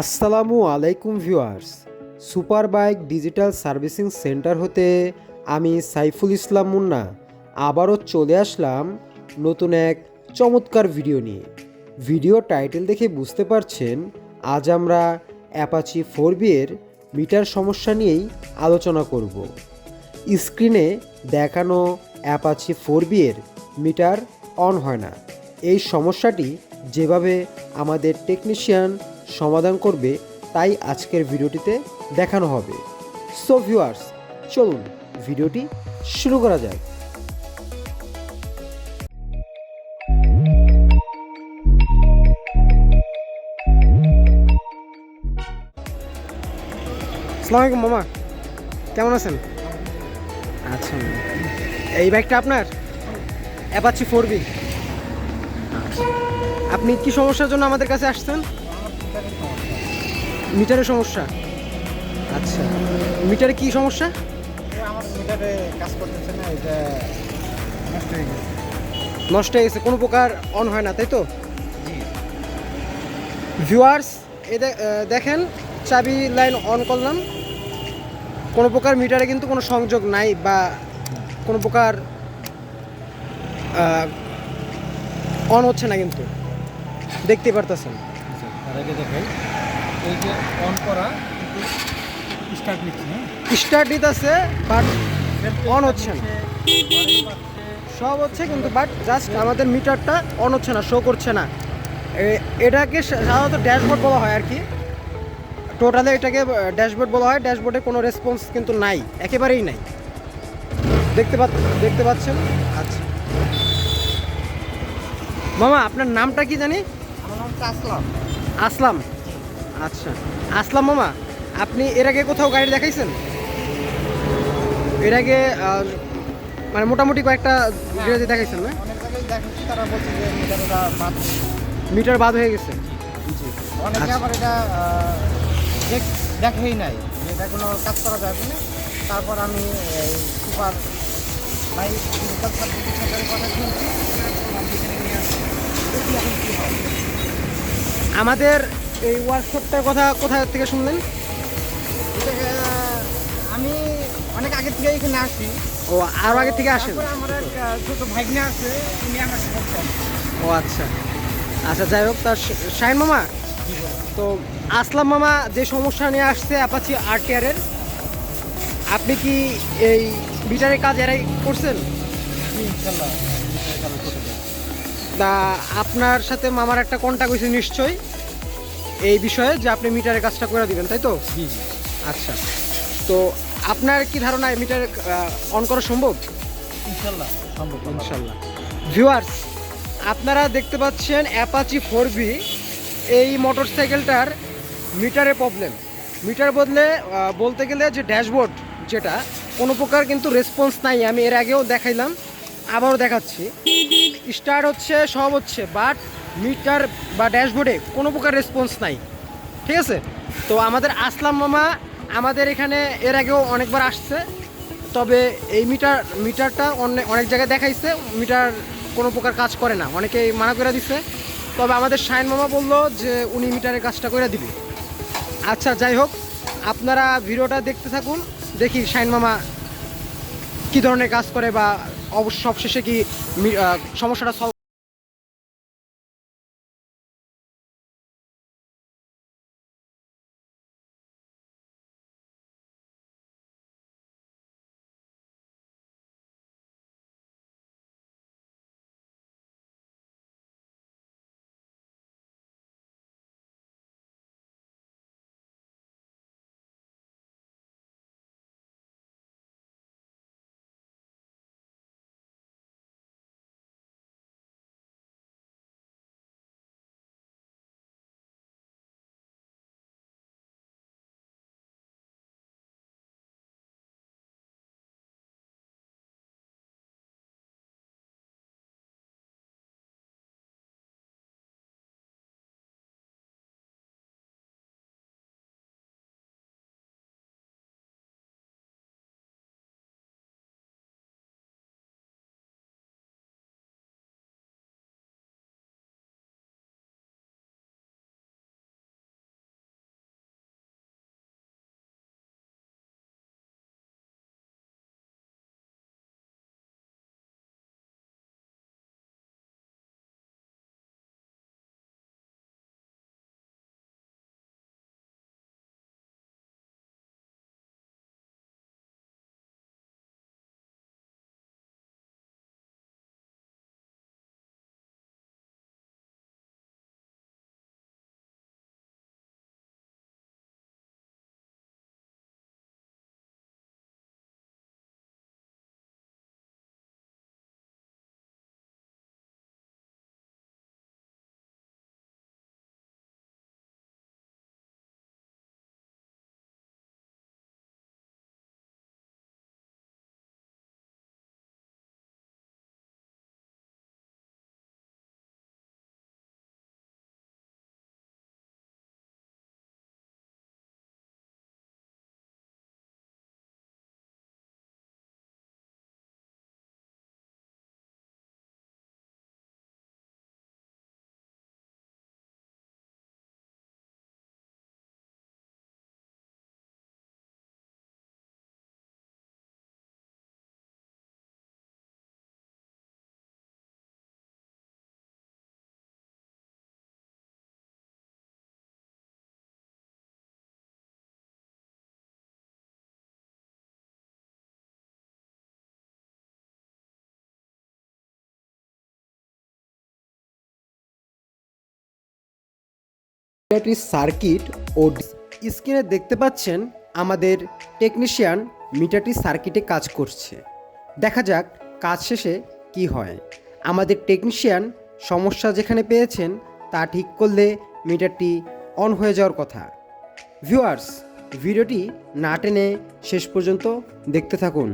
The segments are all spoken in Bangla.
আসসালামু আলাইকুম viewers. Super bike digital servicing centre হতে আমি সাইফুল ইসলাম মুন্না। আবারও চলে আসলাম নতুন এক চমৎকার ভিডিও নিয়ে। ভিডিও টাইটেল দেখে বুঝতে পারছেন, আজ আমরা অ্যাপাচি ফোর বিয়ের মিটার সমস্যা নিয়েই আলোচনা করব। স্ক্রিনে দেখানো অ্যাপাচি ফোর বিয়ের মিটার অন হয় না। এই সমস্যাটি যেভাবে আমাদের টেকনিশিয়ান সমাধান করবে তাই আজকের ভিডিওটিতে দেখানো হবে। সো ভিউয়ার্স চলুন ভিডিওটি শুরু করা যাক। আসসালামু আলাইকুম মামা কেমন আছেন? আচ্ছা। এই বাইকটা আপনার? অ্যাপাচি ফোর বি আপনি কি সমস্যার জন্য আমাদের কাছে আসছেন? মিটারের সমস্যা? আচ্ছা মিটারে কি সমস্যা? আমার মিটারে কাজ করতেছে না এটা নষ্ট হয়ে গেছে। নষ্ট হয়ে গেছে কোনো প্রকার অন হয় না তাই তো? ভিউয়ার্স এ দেখেন চাবি লাইন অন করলাম। কোনো প্রকার মিটারে কিন্তু কোনো সংযোগ নাই বা কোনো প্রকার অন হচ্ছে না কিন্তু। দেখতে পারতেছেন। আগে দেখাই। এই যে অন করা কিন্তু স্টার্ট নিচ্ছে হ্যাঁ? স্টার্ট দিতেছে বাট অন হচ্ছে না। সব হচ্ছে কিন্তু বাট জাস্ট আমাদের মিটারটা অন হচ্ছে না শো করছে না। এ- এটাকে সাধারণত ড্যাশবোর্ড বলা হয় আর কি। টোটালে এটাকে ড্যাশবোর্ড বলা হয় ড্যাশবোর্ডে কোনো রেসপন্স কিন্তু নাই একেবারেই নাই। দেখতে পা দেখতে পাচ্ছেন? আচ্ছা। মামা আপনার নামটা কি জানি? আমার নাম আসলাম। আসলাম। আচ্ছা। আসলাম মামা আপনি এর আগে কোথাও গাড়ি দেখাইছেন? এর আগে মানে মোটামুটি কয়েকটা গ্যারেজে দেখাইছেন না? তারা বলছে যে মিটারটা বাদ মিটার বাদ হয়ে গেছে? অনেকে আচ্ছা। আবার এটা দেখ- দেখেই নাই। এটা কোনো কাজ করা যাবে না তারপর আমি এই সুপার ভাই কথা শুনছি আমাদের এই ওয়ার্কশপটার কথা কোথা থেকে শুনলেন? আমি অনেক আগে থেকে এখানে আসি। ও আরও আগে থেকে আসেন? আমার ছোট ভাগ্নে আছে উনি আমাকে ও আচ্ছা। আচ্ছা যাই হোক তার শাইন মামা? তো আসলাম মামা যে সমস্যা নিয়ে আসছে অ্যাপাচি আরটিআরের আপনি কি এই মিটারের কাজ এরাই করছেন? তা আপনার সাথে মামার একটা কন্ট্যাক্ট হয়েছে নিশ্চয়ই। এই বিষয়ে যে আপনি মিটারের কাজটা করে দিবেন তাই তো? জি জি। আচ্ছা। তো আপনার কি ধারণা মিটার অন করা সম্ভব? ইনশাল্লাহ সম্ভব ইনশাল্লাহ। ভিউয়ার্স আপনারা দেখতে পাচ্ছেন অ্যাপাচি ফোর বি এই মোটর সাইকেলটার মিটারে প্রবলেম মিটার বদলে বলতে গেলে যে ড্যাশবোর্ড যেটা কোনো প্রকার কিন্তু রেসপন্স নাই। আমি এর আগেও দেখাইলাম আবারও দেখাচ্ছি। স্টার্ট হচ্ছে, সব হচ্ছে বাট মিটার বা ড্যাশবোর্ডে কোনো প্রকার রেসপন্স নাই। ঠিক আছে? তো আমাদের আসলাম মামা, আমাদের এখানে এর আগেও অনেকবার আসছে, তবে এই মিটার মিটারটা অনেক অনেক জায়গায় দেখাইছে মিটার কোনো প্রকার কাজ করে না, অনেকেই মানা করে দিছে। তবে আমাদের শাইন মামা বলল যে উনি মিটারের কাজটা করে দিবে। আচ্ছা যাই হোক, আপনারা ভিডিওটা দেখতে থাকুন, দেখি শাইন মামা কী ধরনের কাজ করে বা অবশ্য সবশেষে কি সমস্যাটা সলভ ব্যাটারি সার্কিট ও স্ক্রিনে দেখতে পাচ্ছেন আমাদের টেকনিশিয়ান মিটারটি সার্কিটে কাজ করছে। দেখা যাক কাজ শেষে কি হয়। আমাদের টেকনিশিয়ান সমস্যা যেখানে পেয়েছেন তা ঠিক করলে মিটারটি অন হয়ে যাওয়ার কথা। ভিউয়ার্স ভিডিওটি না টেনে শেষ পর্যন্ত দেখতে থাকুন।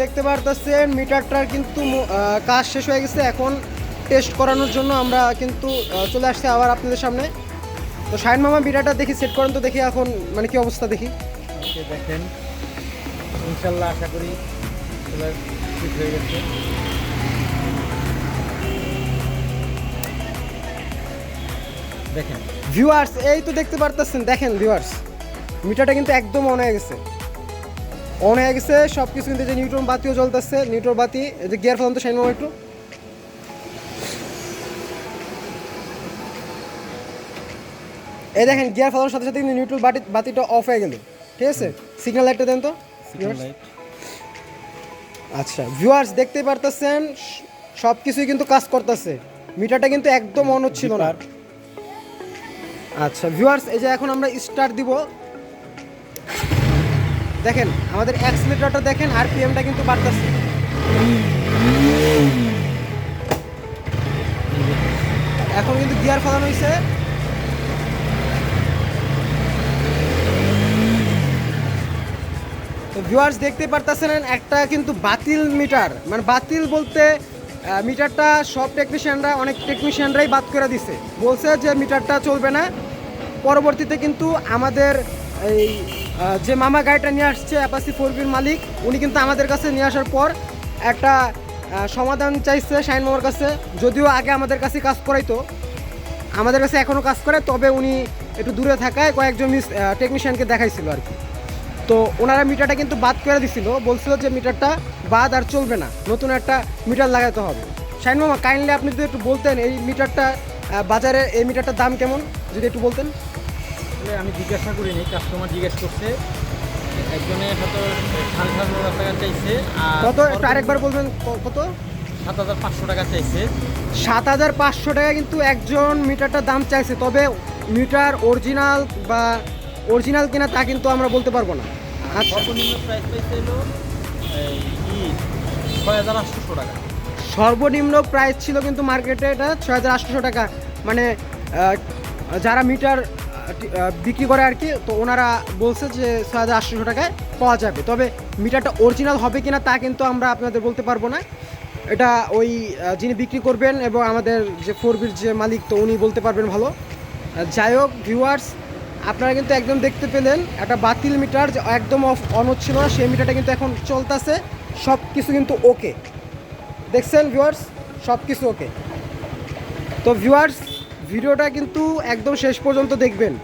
দেখতে পারতেছেন মিটারটার কিন্তু কাজ শেষ হয়ে গেছে। এখন টেস্ট করানোর জন্য আমরা কিন্তু চলে আসছি আবার আপনাদের সামনে। তো শাইন মামা মিটারটা দেখি সেট করেন তো দেখি এখন মানে কি অবস্থা দেখি। দেখেন। ইনশাল্লাহ আশা করি ঠিক হয়ে গেছে। দেখেন। ভিউয়ার্স এই তো দেখতে পারতেছেন দেখেন ভিউয়ার্স মিটারটা কিন্তু একদম অন হয়ে গেছে। অন হয়ে গেছে সব কিছু কিন্তু যে নিউট্রন বাতিও জ্বলতেছে। নিউট্রন বাতি এই যে গিয়ার ফেলাম তো মামা একটু। এই দেখেন গিয়ার ফেলানোর সাথে সাথে কিন্তু নিউট্রন বাতি বাতিটা অফ হয়ে গেল। ঠিক আছে? সিগন্যাল লাইটটা দেন তো। আচ্ছা ভিউয়ার্স দেখতে পারতেছেন সব কিছুই কিন্তু কাজ করতেছে। মিটারটা কিন্তু একদম অন হচ্ছিল না। আচ্ছা ভিউয়ার্স এই যে এখন আমরা স্টার্ট দিব। দেখেন, আমাদের অ্যাক্সিলেটরটা দেখেন, আর পিএমটা কিন্তু বাড়তেছে। এখন কিন্তু গিয়ার ফলানো হয়েছে ভিউয়ার্স দেখতে পারতেছেন, একটা কিন্তু বাতিল মিটার। মানে বাতিল বলতে মিটারটা সব টেকনিশিয়ানরা অনেক টেকনিশিয়ানরাই বাদ করে দিছে। বলছে যে মিটারটা চলবে না। পরবর্তীতে কিন্তু আমাদের এই যে মামা গাড়িটা নিয়ে আসছে অ্যাপাসি ফোর মালিক, উনি কিন্তু আমাদের কাছে নিয়ে আসার পর একটা সমাধান চাইছে শাইন মামার কাছে, যদিও আগে আমাদের কাছে কাজ করাইতো। আমাদের কাছে এখনও কাজ করে, তবে উনি একটু দূরে থাকায় কয়েকজন মিস টেকনিশিয়ানকে দেখাইছিল আর কি। তো ওনারা মিটারটা কিন্তু বাদ করে দিছিল, বলছিল যে মিটারটা বাদ আর চলবে না, নতুন একটা মিটার লাগাতে হবে। শাইন মামা কাইন্ডলি আপনি যদি একটু বলতেন, এই মিটারটা বাজারে এই মিটারটার দাম কেমন, যদি একটু বলতেন? আসলে আমি জিজ্ঞাসা করিনি কাস্টমার জিজ্ঞেস করছে। একজনে হয়তো সাড়ে সাত হাজার টাকা চাইছে আর কত? একটু আরেকবার বলবেন কত? সাত হাজার পাঁচশো টাকা চাইছে। সাত হাজার পাঁচশো টাকা কিন্তু একজন মিটারটার দাম চাইছে তবে মিটার অরিজিনাল বা অরিজিনাল কিনা তা কিন্তু আমরা বলতে পারব না। আচ্ছা সর্বনিম্ন প্রাইস পাইছে হলো ছয় হাজার আটশোশো টাকা। সর্বনিম্ন প্রাইস ছিল কিন্তু মার্কেটে এটা ছয় হাজার আটশোশো টাকা। মানে যারা মিটার বিক্রি করে আর কি, তো ওনারা বলছে যে ছয় হাজার আটশোশো টাকায় পাওয়া যাবে। তবে মিটারটা অরিজিনাল হবে কিনা তা কিন্তু আমরা আপনাদের বলতে পারব না। এটা ওই যিনি বিক্রি করবেন এবং আমাদের যে ফোরবির যে মালিক, তো উনি বলতে পারবেন ভালো। যাই হোক ভিউয়ার্স আপনারা কিন্তু একদম দেখতে পেলেন, একটা বাতিল মিটার যে একদম অফ অন হচ্ছিল না সেই মিটারটা কিন্তু এখন চলতেছে সব কিছু কিন্তু ওকে দেখছেন ভিউয়ার্স সব কিছু ওকে তো ভিউয়ার্স ভিডিওটা কিন্তু একদম শেষ পর্যন্ত দেখবেন।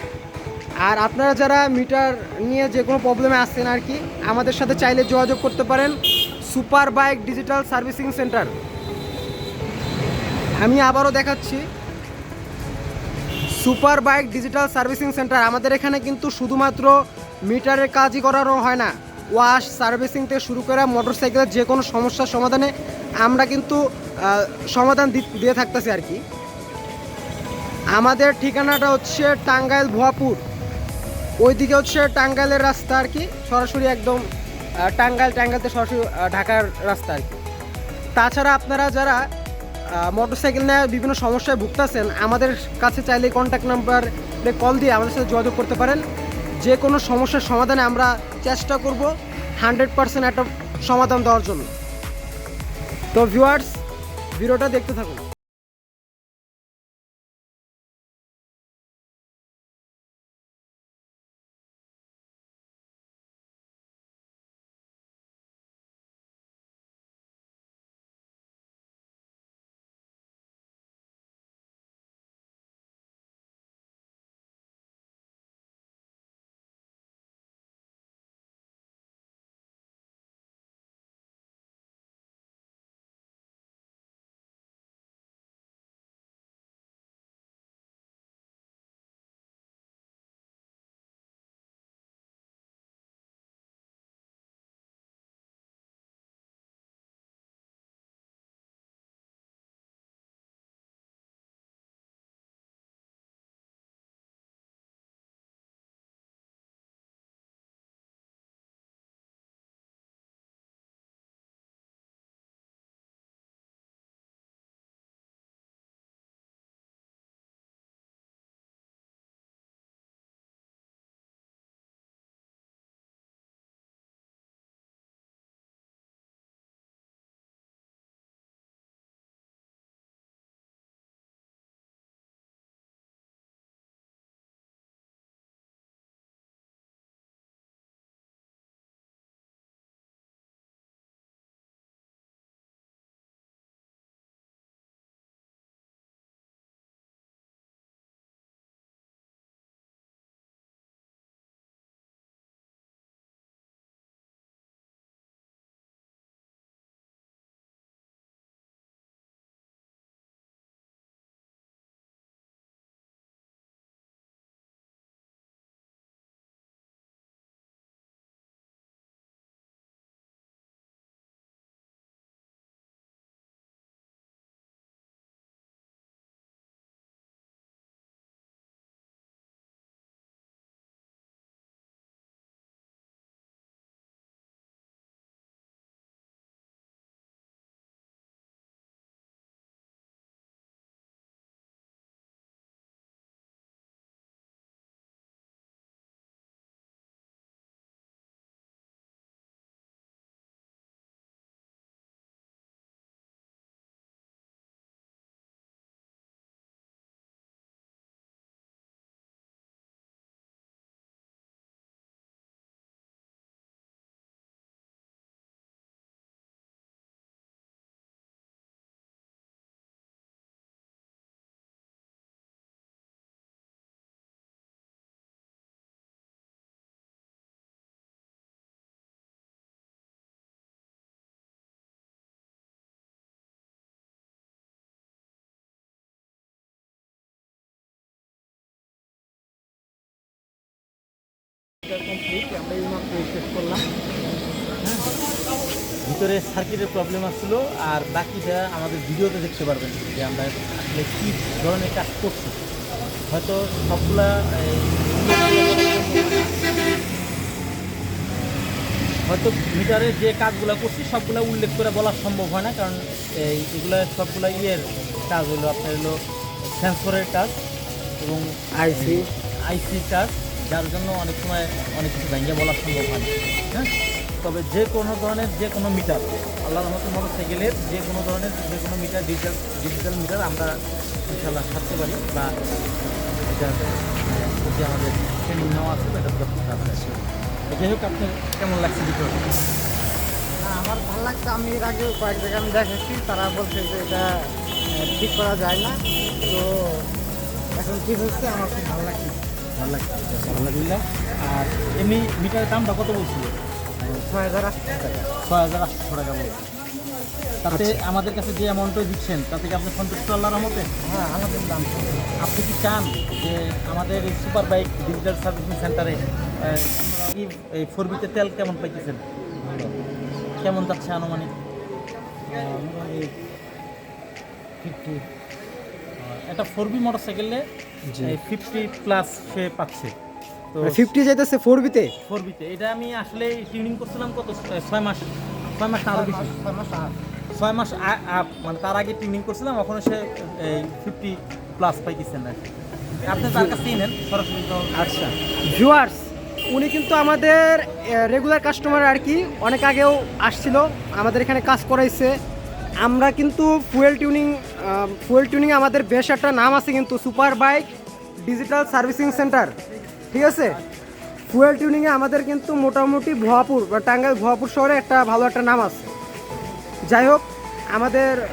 আর আপনারা যারা মিটার নিয়ে যে কোনো প্রবলেমে আসছেন আর কি, আমাদের সাথে চাইলে যোগাযোগ করতে পারেন। Super bike digital servicing centre. আমি আবারও দেখাচ্ছি। Super bike digital servicing centre. আমাদের এখানে কিন্তু শুধুমাত্র মিটারের কাজই করানো হয় না। ওয়াশ, সার্ভিসিং থেকে শুরু করে মোটর সাইকেলের যে কোনো সমস্যার সমাধানে আমরা কিন্তু সমাধান দিয়ে থাকতেছি আর কি। আমাদের ঠিকানাটা হচ্ছে টাঙ্গাইল ভুয়াপুর। ওইদিকে হচ্ছে টাঙ্গাইলের রাস্তা আর কি, সরাসরি একদম টাঙ্গাইল, টাঙ্গাইলতে সরাসরি ঢাকার রাস্তা আর কি। তাছাড়া আপনারা যারা মোটর সাইকেল নিয়ে বিভিন্ন সমস্যায় ভুগতেছেন, আমাদের কাছে চাইলে কন্ট্যাক্ট নাম্বারে কল দিয়ে আমাদের সাথে যোগাযোগ করতে পারেন। যে কোনো সমস্যার সমাধানে আমরা চেষ্টা করব হান্ড্রেড পার্সেন্ট একটা সমাধান দেওয়ার জন্য। তো ভিউয়ার্স ভিডিওটা দেখতে থাকুন। আমরা এই মাত্র করলাম। হ্যাঁ। ভিতরে সার্কিটের প্রবলেম আসছিল আর বাকিটা আমাদের ভিডিওতে দেখতে পারবেন যে আমরা আসলে কী ধরনের কাজ করছি। হয়তো সবগুলা হয়তো মিটারে যে কাজগুলো করছি সবগুলো উল্লেখ করে বলা সম্ভব হয় না কারণ এই এগুলো সবগুলো ইয়ের কাজ হলো আপনার হলো সেন্সরের কাজ এবং আইসি আইসির কাজ। যার জন্য অনেক সময় অনেক কিছু ভেঙে বলা সম্ভব হয় হ্যাঁ? তবে যে কোনো ধরনের যে কোনো মিটার আল্লাহ রহমতের মোটর সাইকেলের যে কোনো ধরনের যে কোনো মিটার ডিজিটাল ডিজিটাল মিটার আমরা ইনশাল্লাহ সারতে পারি বা এটা যে আমাদের ট্রেনিং নেওয়া আছে এটা করতে পারবে যাই হোক আপনার কেমন লাগছে হ্যাঁ, আমার ভালো লাগছে। আমি এর আগে কয়েক জায়গায় আমি দেখেছি তারা বলছে যে এটা ঠিক করা যায় না। তো এখন ঠিক হচ্ছে আমার খুব ভালো লাগছে। ভালো আলহামদুলিল্লাহ। আর এমনি মিটারের দামটা কত বলছিল ছয় হাজার আটশো টাকা। ছয় হাজার আটশো টাকা তাতে আমাদের কাছে যে অ্যামাউন্টটা দিচ্ছেন তাতে কি আপনি সন্তুষ্ট আল্লাহ রহমতে? হ্যাঁ দাম আপনি কি চান যে আমাদের এই সুপার বাইক ডিজিটাল সার্ভিসিং সেন্টারে এই ফোর বিতে তেল কেমন পাইতেছেন? কেমন যাচ্ছে আনুমানিক? ফিফটি একটা ফোর বি মোটর সাইকেলে ফিফটি প্লাস সে পাচ্ছে। তো ফিফটি যেতেছে ফোর বিতে ফোর বিতে এটা আমি আসলে টিউনিং করছিলাম কত? ছয় মাস ছয় মাস আরও বেশি ছয় মাস ছয় মানে তার আগে ট্রেনিং করছিলাম ওখানে সে ফিফটি প্লাস পাইতেছেন না। আপনি তার কাছ থেকে নেন সরাসরি আচ্ছা। ভিউয়ার্স উনি কিন্তু আমাদের রেগুলার কাস্টমার আর কি অনেক আগেও আসছিল আমাদের এখানে কাজ করাইছে। আমরা কিন্তু ফুয়েল টিউনিং ফুয়েল টিউনিং আমাদের বেশ একটা নাম আছে কিন্তু super bike digital servicing centre ঠিক আছে? ফুয়েল টিউনিংয়ে আমাদের কিন্তু মোটামুটি ভুয়াপুর বা টাঙ্গাইল ভুয়াপুর শহরে একটা ভালো একটা নাম আছে। যাই হোক আমাদের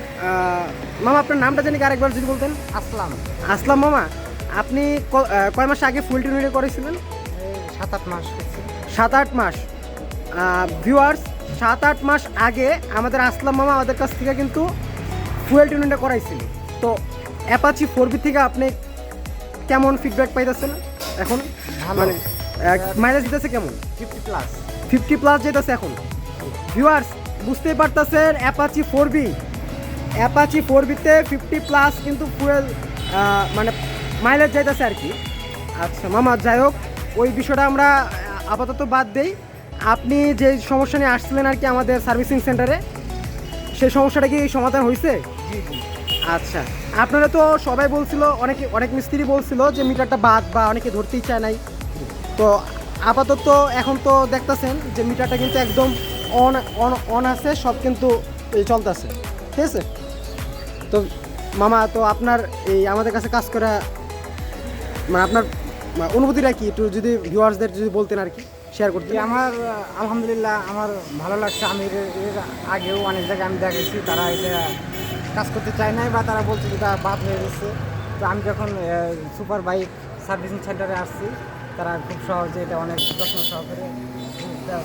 মামা আপনার নামটা জানি আরেকবার যদি বলতেন? আসলাম। আসলাম মামা আপনি ক- কয় মাস আগে ফুল টিউনিং করেছিলেন? সাত আট মাস সাত আট মাস। ভিউয়ার্স সাত আট মাস আগে আমাদের আসলাম মামা আমাদের কাছ থেকে কিন্তু ফুয়েল টিউনিংটা করাইছিল। তো অ্যাপাচি ফোর বি থেকে আপনি কেমন ফিডব্যাক পাইতেছেন? এখন মানে মাইলেজ দিতেছে কেমন? ফিফটি প্লাস ফিফটি প্লাস যেতেছে এখন। ভিউয়ার্স বুঝতেই পারতেছেন Apache four V Apache four বিতে ফিফটি প্লাস কিন্তু ফুয়েল মানে মাইলেজ যাইতেছে আর কি। আচ্ছা মামা যাই হোক ওই বিষয়টা আমরা আপাতত বাদ দেই। আপনি যে সমস্যা নিয়ে আসছিলেন আর কি আমাদের সার্ভিসিং সেন্টারে সেই সমস্যাটা কি সমাধান হয়েছে আচ্ছা আপনারা তো সবাই বলছিল অনেকে অনেক মিস্ত্রি বলছিল যে মিটারটা বাদ বা অনেকে ধরতেই চায় নাই। তো আপাতত এখন তো দেখতেছেন যে মিটারটা কিন্তু একদম অন অন অন আছে সব কিন্তু এই চলতেছে। ঠিক আছে? তো মামা তো আপনার এই আমাদের কাছে কাজ করা মানে আপনার অনুভূতিটা কি? একটু যদি ভিউয়ার্সদের যদি বলতেন আর কি। শেয়ার করতে আমার আলহামদুলিল্লাহ আমার ভালো লাগছে। আমি এর আগেও অনেক জায়গায় আমি দেখেছি তারা এটা কাজ করতে চায় নাই বা তারা বলছে যে এটা বাদ হয়ে গেছে। তো আমি যখন সুপার বাইক সার্ভিসিং সেন্টারে আসছি তারা খুব সহজে এটা অনেক যত্ন সহকারে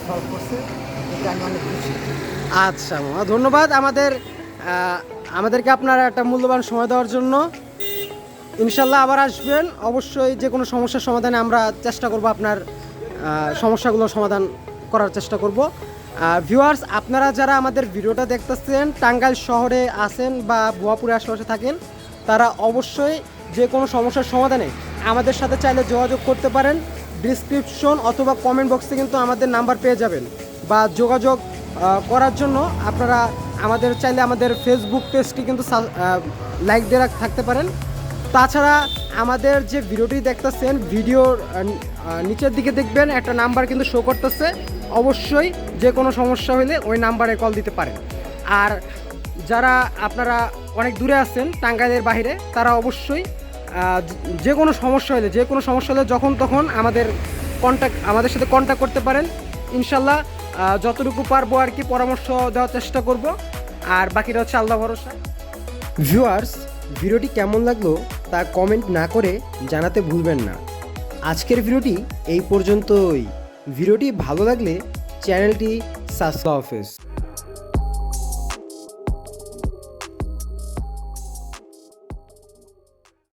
সলভ করছে। এটা আমি অনেক খুশি। আচ্ছা মামা ধন্যবাদ আমাদের আমাদেরকে আপনার একটা মূল্যবান সময় দেওয়ার জন্য। ইনশাল্লাহ আবার আসবেন। অবশ্যই যে কোনো সমস্যার সমাধানে আমরা চেষ্টা করব আপনার সমস্যাগুলো সমাধান করার চেষ্টা করব। ভিউয়ার্স আপনারা যারা আমাদের ভিডিওটা দেখতেছেন, টাঙ্গাইল শহরে আছেন বা ভুয়াপুরে আশেপাশে থাকেন, তারা অবশ্যই যে কোনো সমস্যার সমাধানে আমাদের সাথে চাইলে যোগাযোগ করতে পারেন। ডিসক্রিপশন অথবা কমেন্ট বক্সে কিন্তু আমাদের নাম্বার পেয়ে যাবেন। বা যোগাযোগ করার জন্য আপনারা আমাদের, চাইলে আমাদের ফেসবুক পেজটি কিন্তু লাইক দিয়ে থাকতে পারেন। তাছাড়া আমাদের যে ভিডিওটি দেখতেছেন ভিডিওর নিচের দিকে দেখবেন একটা নাম্বার কিন্তু শো করতেছে। অবশ্যই যে কোনো সমস্যা হলে ওই নাম্বারে কল দিতে পারেন আর যারা আপনারা অনেক দূরে আছেন, টাঙ্গাইলের বাইরে তারা অবশ্যই যে- কোনো সমস্যা হলে যে কোনো সমস্যা হলে যখন তখন আমাদের কন্ট্যাক্ট আমাদের সাথে কন্ট্যাক্ট করতে পারেন। ইনশাল্লাহ যতটুকু পারব আর কি পরামর্শ দেওয়ার চেষ্টা করব। আর বাকিটা হচ্ছে আল্লাহ ভরসা। ভিউয়ার্স ভিডিওটি কেমন লাগল তা কমেন্ট না করে জানাতে ভুলবেন না। আজকের ভিডিওটি এই পর্যন্তই। ভিডিওটি ভালো লাগলে চ্যানেলটি সাবস্ক্রাইব।